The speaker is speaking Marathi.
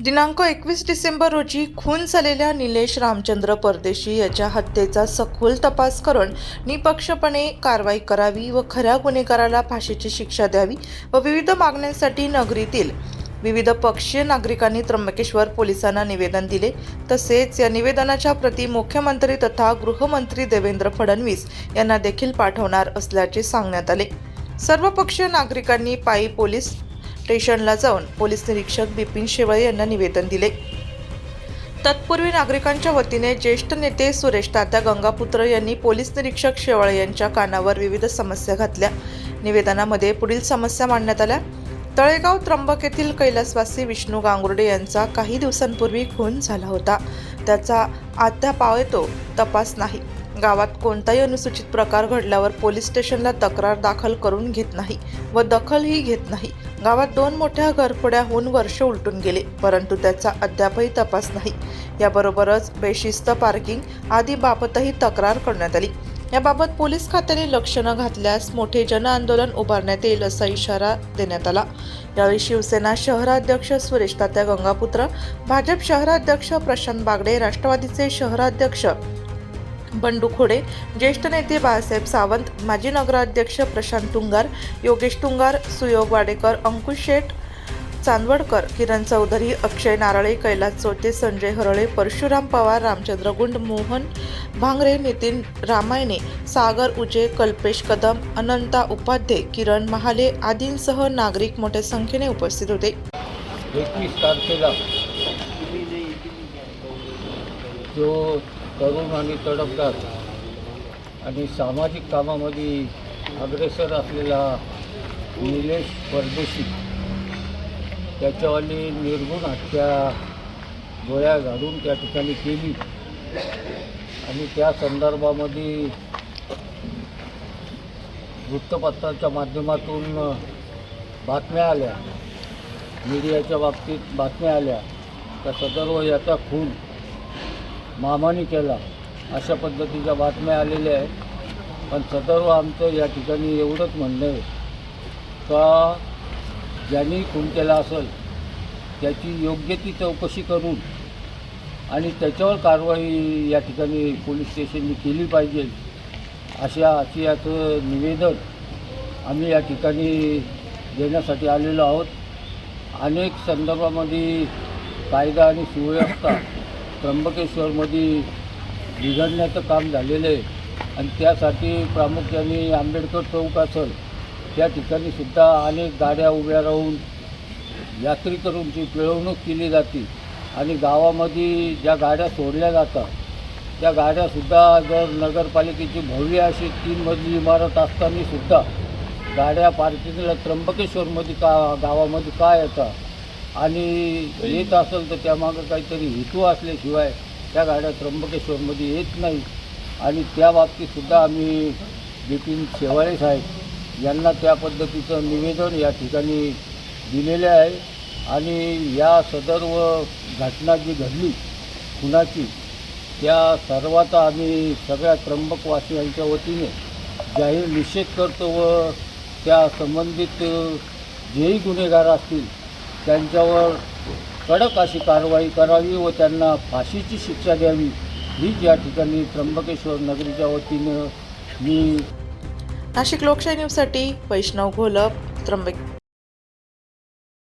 दिनांक एकवीस डिसेंबर रोजी खून झालेल्या निलेश रामचंद्र परदेशी याच्या हत्येचा सखोल तपास करून निपक्षपणे कारवाई करावी व खऱ्या गुन्हेगाराला फाशीची शिक्षा द्यावी व विविध मागण्यांसाठी नगरीतील विविध पक्षीय नागरिकांनी त्र्यंबकेश्वर पोलिसांना निवेदन दिले. तसेच या निवेदनाच्या प्रती मुख्यमंत्री तथा गृहमंत्री देवेंद्र फडणवीस यांना देखील पाठवणार असल्याचे सांगण्यात आले. सर्व पक्षीय नागरिकांनी पायी पोलीस स्टेशनला जाऊन पोलीस निरीक्षक बिपिन शेवळे यांना निवेदन दिले. तत्पूर्वी नागरिकांच्या वतीने ज्येष्ठ नेते सुरेश तात्या गंगापुत्र यांनी पोलीस निरीक्षक शेवाळे यांच्या कानावर विविध समस्या घातल्या. निवेदनामध्ये पुढील समस्या मांडण्यात आल्या. तळेगाव त्र्यंबक येथील कैलासवासी विष्णू गांगुर्डे यांचा काही दिवसांपूर्वी खून झाला होता. त्याचा अद्यापावेतो तपास नाही. गावात कोणताही अनुसूचित प्रकार घडल्यावर पोलीस स्टेशनला तक्रार दाखल करून घेत नाही व दखलही घेत नाही. गावात दोन मोठ्या घरफोड्या होऊन वर्ष उलटून गेले परंतु त्याचा अद्यापही तपास नाही. याबरोबरच बेशिस्त पार्किंग आदी बाबतही तक्रार करण्यात आली. याबाबत पोलीस खात्याने लक्ष न घातल्यास मोठे जनआंदोलन उभारण्यात येईल असा इशारा देण्यात आला. यावेळी शिवसेना शहराध्यक्ष सुरेश तात्या गंगापुत्र भाजप शहराध्यक्ष प्रशांत बागडे राष्ट्रवादीचे शहराध्यक्ष बंडू खोडे ज्येष्ठ नेते बाळासाहेब सावंत माजी नगराध्यक्ष प्रशांत तुंगार योगेश तुंगार सुयोग वाडेकर अंकुश शेठ चांदवडकर किरण चौधरी अक्षय नारळे कैलास चोते संजय हरळे परशुराम पवार रामचंद्र गुंड मोहन भांगरे नितीन रामायणे सागर उजे कल्पेश कदम अनंता उपाध्ये किरण महाले आदींसह नागरिक मोठ्या संख्येने उपस्थित होते. एकवीस तारखेला जो तरुण आणि तडफदार आणि सामाजिक कामामध्ये अग्रेसर असलेला निलेश परदेशी. त्याच्यावाली निर्गुण हत्या गोळ्या घालून त्या ठिकाणी केली. आणि त्या संदर्भामध्ये वृत्तपत्राच्या माध्यमातून बातम्या आल्या. मीडियाच्या बाबतीत बातम्या आल्या. त्या सदर्व याचा खून मामाने केला. अशा पद्धतीच्या बातम्या आलेल्या आहेत. पण सदर्व आमचं या ठिकाणी एवढंच म्हणणं आहे का ज्यांनी खून केला असेल त्याची योग्य ती चौकशी करून आणि त्याच्यावर कारवाई या ठिकाणी पोलीस स्टेशननी केली पाहिजे अशा अशी याचं निवेदन आम्ही या ठिकाणी देण्यासाठी आलेलो आहोत. अनेक संदर्भामध्ये कायदा आणि सुव्यवस्था त्र्यंबकेश्वरमध्ये बिघडण्याचं काम झालेलं आहे. आणि त्यासाठी प्रामुख्याने आंबेडकर चौक असेल त्या ठिकाणी सुद्धा अनेक गाड्या उभ्या राहून यात्रेकरूंची पिळवणूक केली जाते. आणि गावामध्ये ज्या गाड्या सोडल्या जातात त्या गाड्यासुद्धा जर नगरपालिकेची भव्य अशी तीन मजली इमारत असताना सुद्धा गाड्या पार्किंगला त्र्यंबकेश्वरमध्ये का गावामध्ये का येतात? आणि येत असेल तर त्यामागं काहीतरी हेतू असल्याशिवाय त्या गाड्या त्र्यंबकेश्वरमध्ये येत नाही. आणि त्या बाबतीतसुद्धा आम्ही बिपिन शेवाळे साहेब यांना त्या पद्धतीचं निवेदन या ठिकाणी दिलेले आहे. आणि या सदर्व घटना जी घडली खुनाची त्या सर्वाचा आम्ही सगळ्या त्र्यंबकवासियांच्या वतीने जाहीर निषेध करतो व त्या संबंधित जेही गुन्हेगार असतील त्यांच्यावर कडक अशी कारवाई करावी व त्यांना फाशीची शिक्षा द्यावी. हीच या ठिकाणी त्र्यंबकेश्वर नगरीच्या वतीनं मी नाशिक लोकशाही न्यूजसाठी वैष्णव घोलप त्र्यंबक